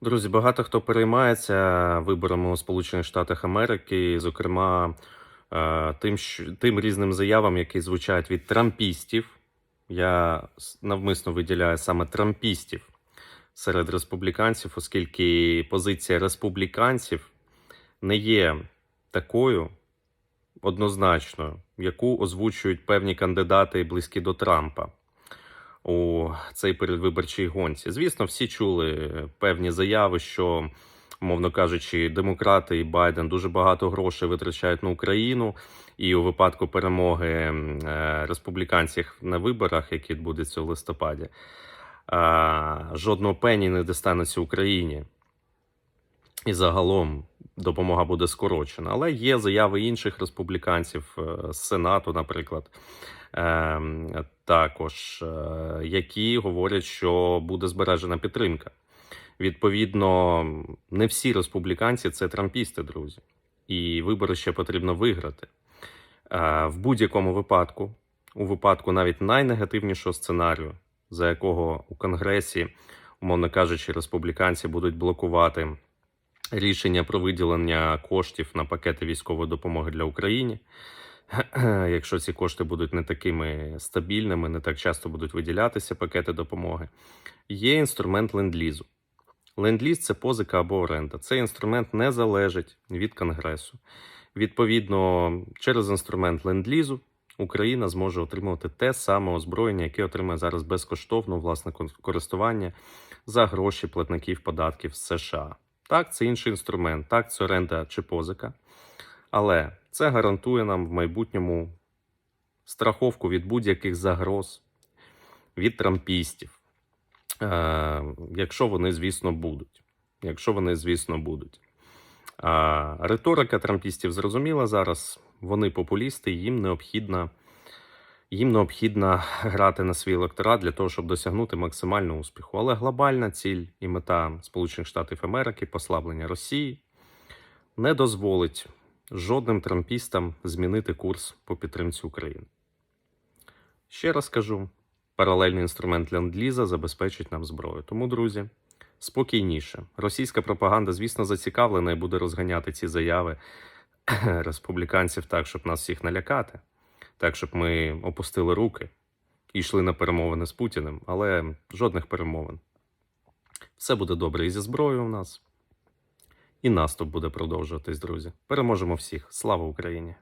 Друзі, багато хто переймається виборами у Сполучених Штатах Америки, зокрема е, тим, тим різним заявам, які звучать від трампістів. Я навмисно виділяю саме трампістів серед республіканців, оскільки позиція республіканців не є такою однозначною, яку озвучують певні кандидати близькі до Трампа у цей передвиборчій гонці. Звісно, всі чули певні заяви, що, мовно кажучи, демократи і Байден дуже багато грошей витрачають на Україну, і у випадку перемоги е, республіканців на виборах, які відбудуться у листопаді, жодного пені не достанеться Україні. І загалом допомога буде скорочена. Але є заяви інших республіканців е, з Сенату, наприклад, ем, також, е, які говорять, що буде збережена підтримка. Відповідно, не всі республіканці це трампісти, друзі, і вибори ще потрібно виграти. Е, В будь-якому випадку, у випадку навіть найнегативнішого сценарію, за якого у Конгресі, умовно кажучи, республіканці будуть блокувати рішення про виділення коштів на пакети військової допомоги для України. Якщо ці кошти будуть не такими стабільними, не так часто будуть виділятися пакети допомоги, є інструмент ленд-лізу. Ленд-ліз це позика або оренда. Цей інструмент не залежить від Конгресу. Відповідно, через інструмент ленд-лізу Україна зможе отримувати те саме озброєння, яке отримує зараз безкоштовно власне користування за гроші платників податків США. Так, це інший інструмент, так, це оренда чи позика. Але це гарантує нам в майбутньому страховку від будь-яких загроз, від трампістів, е, якщо вони, звісно, будуть. Якщо вони, звісно, будуть. Риторика трампістів зрозуміла зараз. Вони популісти, їм необхідно, їм необхідно грати на свій електорат для того, щоб досягнути максимального успіху. Але глобальна ціль і мета Сполучених Штатів Америки, послаблення Росії, не дозволить жодним трампістам змінити курс по підтримці України. Ще раз кажу: паралельний інструмент ленд-ліза забезпечить нам зброю. Тому, друзі, спокійніше. Російська пропаганда, звісно, зацікавлена і буде розганяти ці заяви республіканців так, щоб нас всіх налякати, так, щоб ми опустили руки і йшли на перемовини з Путіним, але жодних перемовин. Все буде добре і зі зброєю у нас. І наступ буде продовжуватись, друзі. Переможемо всіх. Слава Україні!